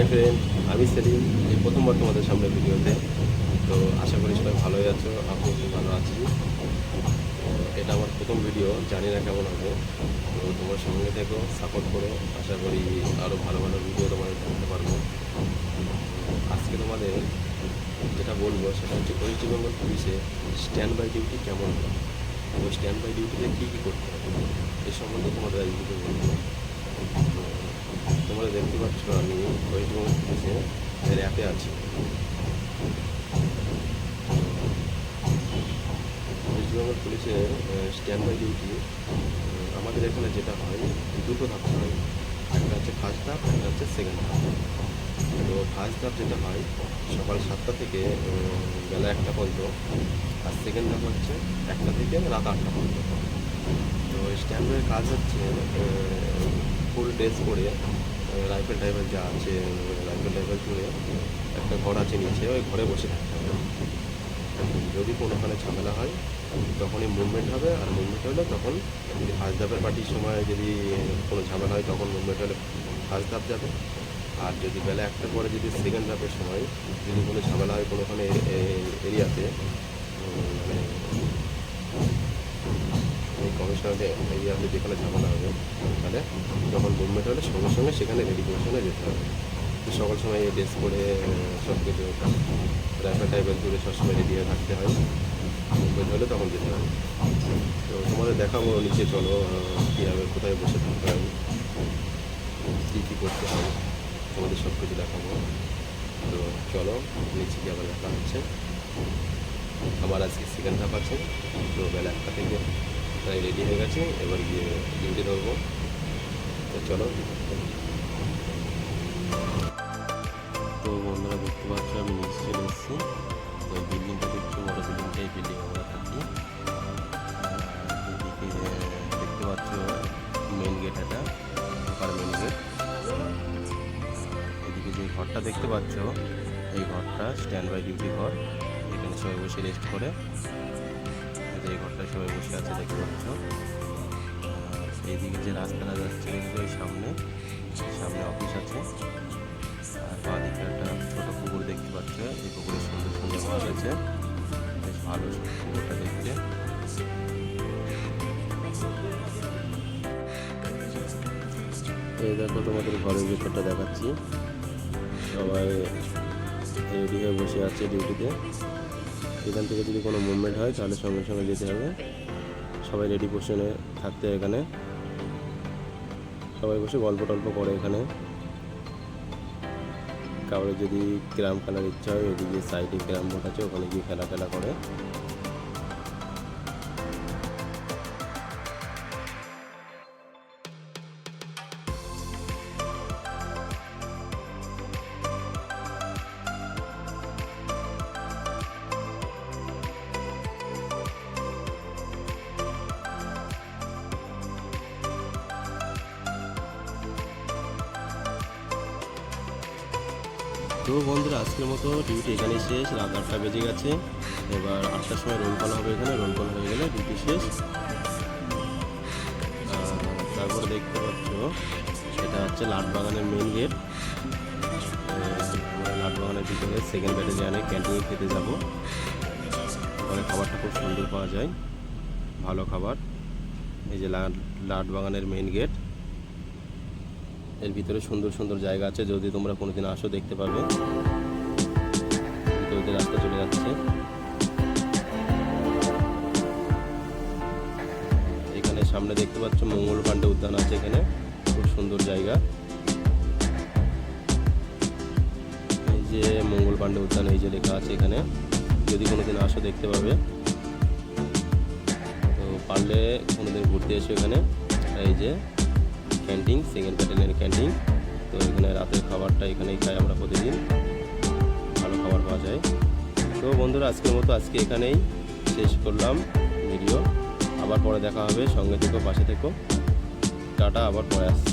Hi friend, আমি সেলিম, এই প্রথমবার তোমাদের সামনে ভিডিওতে। তো আশা করি সবাই ভালোই আছো আমি ভালো আছি। এটা আমার প্রথম ভিডিও, জানি না কেমন হবে। তো তোমার সঙ্গে থেকো সাপোর্ট করো। আশা করি আরও ভালো ভালো ভিডিও তোমাদের করতে পারব। আজকে তোমাদের যেটা বলব, সেটা হচ্ছে ওয়েস্ট বেঙ্গল পুলিশে স্ট্যান্ড বাই ডিউটি কেমন হয় ওই স্ট্যান্ড বাই ডিউটিতে কী কী করতে হবে? এ সম্বন্ধে তোমাদের আজ ভিডিও বলব। তোমরা দেখতে পাচ্ছ আমি ওয়েস্ট বেঙ্গল পুলিশে এর অ্যাপে আছি। ওয়েস্ট বেঙ্গল পুলিশে স্ট্যান্ড বাই ডিউটি আমাদের এখানে যেটা হয়, দুটো ধাপ হয়। একটা হচ্ছে ফার্স্ট ধাপ, একটা হচ্ছে সেকেন্ড ধাপ। তো ফার্স্ট ধাপ যেটা হয়, সকাল সাতটা থেকে বেলা একটা পর্যন্ত, আর সেকেন্ড ধাপ হচ্ছে একটা থেকে রাত আটটা পর্যন্ত। তো স্ট্যান্ডের কাজ হচ্ছে ফুল ড্রেস করে রাইফেল ড্রাইভার যা আছে রাইফেল ড্রাইভার জুড়ে একটা ঘর আছে নিচে, ওই ঘরে বসে থাকতে হবে। যদি কোনোখানে ঝামেলা হয়, তখনই মুভমেন্ট হবে, আর মুভমেন্ট হলে তখন যদি ফার্স্ট ধাপের পার্টির সময় যদি কোনো ঝামেলা হয়, তখন মুভমেন্ট হলে ফার্স্ট ধাপ যাবে। আর যদি বেলা একটার পরে যদি সেকেন্ড ধাপের সময় যদি কোনো ঝামেলা হয় কোনোখানে এরিয়াতে মানে এই আপনি যেখানে ঝামেলা হবে তাহলে যখন মুভমেন্ট হলে সঙ্গে সঙ্গে সেখানে রেডি পজিশনে যেতে হবে। সকাল সময় ড্রেস করে সব কিছু রাইফেল টাইফেল জুড়ে সবসময় রেডি হয়ে থাকতে হয়। মুভমেন্ট হলে তখন যেতে হবে তো তোমাদের দেখাবো, নিচে চলো কীভাবে, কোথায় বসে থাকতে হবে কী কী করতে হবে তোমাদের সব কিছু দেখাবো। তো চলো, নিচে গিয়ে আবার দেখা হচ্ছে। আমার আজকে সেকেন্ড ধাপ আছে, তো বেলা একটা থেকে তাই রেডি হয়ে গেছে, এবার গিয়ে ডিউটি ধরবো। তো চলো। তো বন্ধুরা, দেখতে পাচ্ছ, আমি নিচে চলে এসেছি। তো বিল্ডিংটা দেখছ, বড় বিল্ডিংটা এই বিল্ডিং আমরা থাকি। দেখতে পাচ্ছ মেন গেট এটা ঢোকার মেন গেট এদিকে যে ঘরটা দেখতে পাচ্ছ, এই ঘরটা স্ট্যান্ড বাই ডিউটি ঘর। এখানে সবাই বসে রেস্ট করে। যে এই ঘরটা সবাই বসে আছে দেখতে পাচ্ছ। এইদিকে যে রাস্তাটা যাচ্ছে ওই সামনে সামনে অফিস আছে। আর বাঁদিকে একটা ছোট পুকুর দেখতে পাচ্ছ, এই পুকুরে সুন্দর সুন্দর মাছ আছে বেশ ভালো পুকুরটা দেখতে। এই দেখো তোমাদের ঘরের ভিতরটা দেখাচ্ছি। সবাই রেডি হয়ে বসে আছে ডিউটিতে এখান থেকে যদি কোনো মুভমেন্ট হয়, তাহলে সঙ্গে সঙ্গে যেতে হবে। সবাই রেডি পোশনে থাকতে এখানে। সবাই বসে গল্প টল্প করে এখানে। কারোর যদি ক্যারাম খেলার ইচ্ছা হয়, ওদিকে সাইডে ক্যারাম বোর্ড আছে, ওখানে গিয়ে খেলা টেলা করে। তো বন্ধুরা, আজকের মতো ডিউটি এখানে শেষ। রাত আটটা বেজে গেছে। এবার আটটার সময় রোল হবে এখানে। রোল হয়ে গেলে ডিউটি শেষ। তারপরে দেখতে পাচ্ছ এটা হচ্ছে লাটবাগানের মেন গেট লাটবাগানের ভিতরে সেকেন্ড ব্যাটালিয়ানে ক্যান্টিনে খেতে যাব, ওখানে খাবারটা খুব সুন্দর পাওয়া যায়। ভালো খাবার। এই যে লাট লাটবাগানের মেন গেট এর ভিতরে সুন্দর সুন্দর জায়গা আছে, যদি তোমরা কোনোদিন আসো দেখতে পাবে রাস্তা চলে যাচ্ছে। এখানে সামনে দেখতে পাচ্ছ মঙ্গল পাণ্ডে উদ্যান আছে এখানে, খুব সুন্দর জায়গা। এই যে মঙ্গল পাণ্ডে উদ্যান, এই যে লেখা আছে এখানে, যদি কোনোদিন আসো দেখতে পাবে। তো পারলে কোনোদিন ঘুরতে এসো এখানে। এই যে ক্যান্টিন সেকেন্ড ব্যাটালিয়ান ক্যান্টিন তো এখানে রাতের খাবারটা এখানেই খাই আমরা প্রতিদিন। ভালো খাবার পাওয়া যায়। তো বন্ধুরা, আজকের মতো আজকে এখানেই শেষ করলাম ভিডিও। আবার পরে দেখা হবে। সঙ্গে থেকো, পাশে থেকো। টাটা, আবার পরে আসছি।